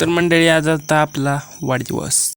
तर मंडळी आज आता आपला वाढदिवस.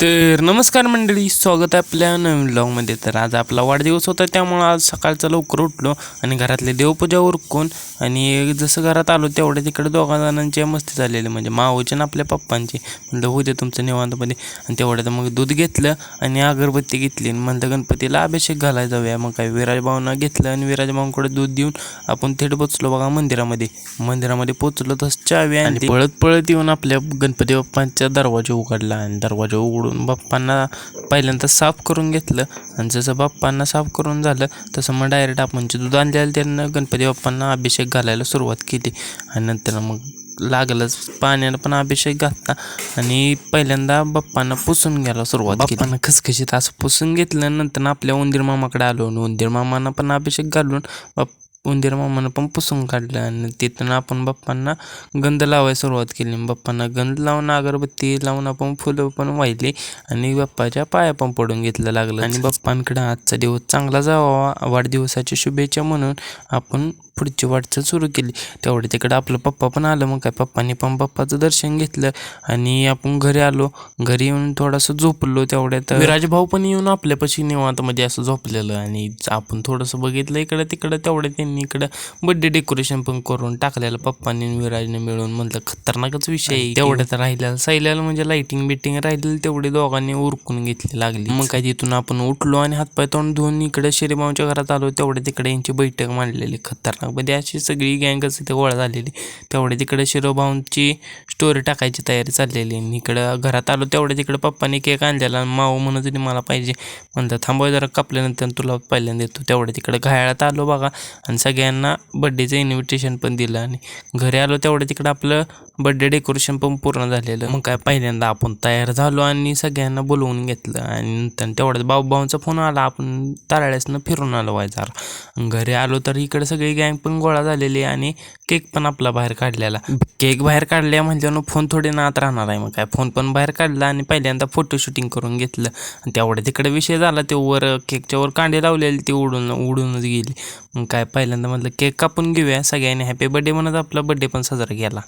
तर नमस्कार मंडळी स्वागत आहे आपल्या नवीन ब्लॉगमध्ये तर आज आपला वाढदिवस होता त्यामुळं आज सकाळचा लवकर उठलो आणि घरातले देवपूजा उरकून आणि जसं घरात आलो तेवढ्या तिकडे दोघा जणांची मस्ती झालेली म्हणजे माऊची आणि आपल्या पप्पांची. म्हणलं होऊ दे तुमचं निवांतमध्ये आणि तेवढ्यात मग दूध घेतलं आणि अगरबत्ती घेतली आणि म्हणलं गणपतीला अभिषेक घालायला जाऊया. मग काय विराजभावना घेतलं आणि विराजभाऊंकडे दूध देऊन आपण थेट पोचलो बघा मंदिरामध्ये. मंदिरामध्ये पोचलो तसं चावी आणि पळत पळत येऊन आपल्या गणपती बाप्पांचा दरवाजा उघडला आणि दरवाजा उघडून बाप्पांना पहिल्यांदा साफ करून घेतलं. आणि जसं बाप्पांना साफ करून झालं तसं मग डायरेक्ट आपण जे दूध आणलेलं त्यांना गणपती बाप्पांना अभिषेक घालायला सुरुवात केली. आणि नंतर मग लागलंच पाण्यानं पण अभिषेक घातला. आणि पहिल्यांदा बाप्पांना पुसून घ्यायला सुरुवात बाप्पांना खसखशीत असं पुसून घेतलं. नंतर आपल्या उंदीर मामाकडे आलो आणि उंदीर मामानं पण अभिषेक घालून बाप उंदीर मामानं पण पुसून काढलं आणि तिथून आपण बाप्पांना गंध लावायला सुरुवात केली. बाप्पांना गंध लावून अगरबत्ती लावून आपण फुलं पण वाहिली आणि बाप्पाच्या पाया पण पडून घेतलं लागलं. आणि बाप्पांकडे आजचा दिवस चांगला जावा वाढदिवसाची शुभेच्छा म्हणून आपण पुढची वाटचाल सुरू केली. तेवढे तिकडं आपलं पप्पा पण आलं मग काय? पप्पाने पण पप्पाचं दर्शन घेतलं आणि आपण घरी आलो. घरी येऊन थोडंसं झोपलो तेवढ्यात. विराज भाऊ पण येऊन आपल्यापाशी निवांत मध्ये असं झोपलेलं आणि आपण थोडंसं बघितलं इकडं तिकडं तेवढं त्यांनी इकडं बर्थडे डेकोरेशन पण करून टाकलेलं पप्पांनी विराजने मिळून म्हटलं खतरनाकच विषय आहे. तेवढ्यात राहिलेलं. सायल्याला म्हणजे लाइटिंग बिटिंग राहिलेलं तेवढे दोघांनी उरकून घेतली लागली. मग काय तिथून आपण उठलो आणि हातपाय तोंड धुवून इकडे शिरीमावच्या घरात आलो तेवढे तिकडे यांची बैठक मांडलेली खतरनाक. मध्ये अशी सगळी गँगच इथे गोळा झालेली. तेवढे तिकडे शिरोभाऊंची स्टोरी टाकायची तयारी चाललेली. आणि इकडं घरात आलो तेवढे तिकडे पप्पाने केक आणलेला आणि माऊ म्हणत होती मला पाहिजे. म्हणलं थांबव जरा कापल्यानंतर तुला पहिल्यांदा देतो. तेवढे तिकडे घायाळात आलो बघा. आणि सगळ्यांना बड्डेचं इन्व्हिटेशन पण दिलं आणि घरी आलो तेवढं तिकडं आपलं बड्डे डेकोरेशन पण पूर्ण झालेलं. मग काय पहिल्यांदा आपण तयार झालो आणि सगळ्यांना बोलवून घेतलं. आणि नंतर तेवढ्याच बाबू फोन आला. आपण ताराळ्यासनं फिरून आलो व्हायचा घरी आलो तर इकडे सगळी गँग पण गोळा झालेली आणि केक पण आपला बाहेर काढलेला. केक बाहेर काढल्या म्हणल्यानं फोन थोडे नात राहणार आहे. मग काय फोन पण बाहेर काढला आणि पहिल्यांदा फोटो शूटिंग करून घेतलं. आणि तेवढ्या तिकडे विषय झाला. ते वर केकच्या वर कांडे लावलेले ते उडून उडूनच गेली. काय पहिल्यांदा म्हटलं केक कापून घेऊया. सगळ्यांनी हॅपी बर्थडे म्हणत आपला बर्थडे पण साजरा केला.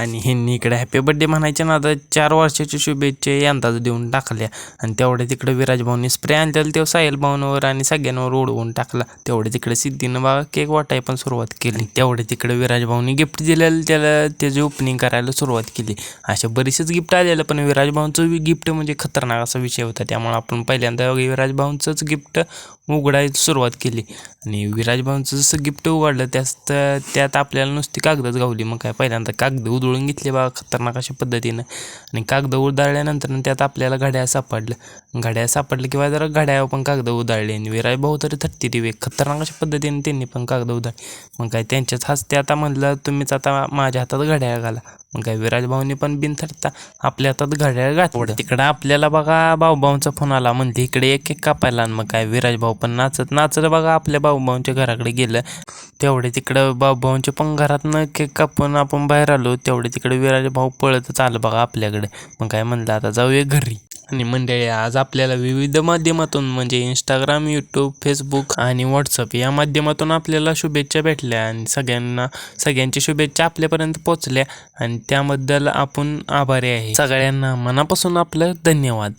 आणि ह्यांनी इकडे हॅपी बड्डे म्हणायच्या ना आता चार वर्षाच्या शुभेच्छा अंदाज देऊन टाकल्या. आणि तेवढे तिकडे विराज भाऊनी स्प्रे आणलेला तेव्हा साहिल भाऊंवर आणि सगळ्यांवर उडवून टाकला. तेवढे तिकडे सिद्धीनं बाबा केक वाटाय पण सुरुवात केली. तेवढे तिकडे विराज भाऊनी गिफ्ट दिलेलं त्याला त्याची ओपनिंग करायला सुरुवात केली. अशा बरेचसेच गिफ्ट आलेलं पण विराज भाऊंचं गिफ्ट म्हणजे खतरनाक असा विषय होता. त्यामुळे आपण पहिल्यांदा विराज भाऊंचंच गिफ्ट उघडायला सुरुवात केली. आणि विराज भाऊंचं जसं गिफ्ट उघडलं त्यास त्यात आपल्याला नुसती कागदच गावली मग काय? पहिल्यांदा कागद उधळून घेतले बा खतरनाक अशा पद्धतीनं. आणि कागद उधळल्यानंतर त्यात आपल्याला घड्याळ सापडलं. घड्याळ सापडलं किंवा जरा घड्याळ पण कागद उधळले. आणि विराज भाऊ तरी थट्टी दिवे खतरनाक अशा पद्धतीने त्यांनी पण कागद उधळले. मग काय त्यांच्याच हस्ते आता म्हणलं तुम्हीच आता माझ्या हातात घड्याळ घाला. मग काय विराज भाऊनी पण बिन थरता आपल्या हातात घड्याळ घातलं. तिकडं आपल्याला बघा भाऊभाऊंचा फोन आला. म्हणजे इकडे एक एक कापायला आणि. मग काय विराज भाऊ पण नाचत नाचत बघा आपल्या भाऊभाऊंच्या घराकडे गेलं. तेवढे तिकडं भाऊभाऊंच्या पण घरातनं केक कापून आपण बाहेर आलो. तेवढे तिकडे विराज भाऊ पळतच आलं बघा आपल्याकडे. मग काय म्हणलं आता जाऊया घरी. आणि मंडळी आज आपल्याला विविध माध्यमातून म्हणजे इंस्टाग्राम यूट्यूब फेसबुक आणि व्हॉट्सअप या माध्यमातून आपल्याला शुभेच्छा भेटल्या आणि सगळ्यांना सगळ्यांची शुभेच्छा आपल्यापर्यंत पोचल्या आणि त्याबद्दल आपण आभारी आहे. सगळ्यांना मनापासून आपलं धन्यवाद.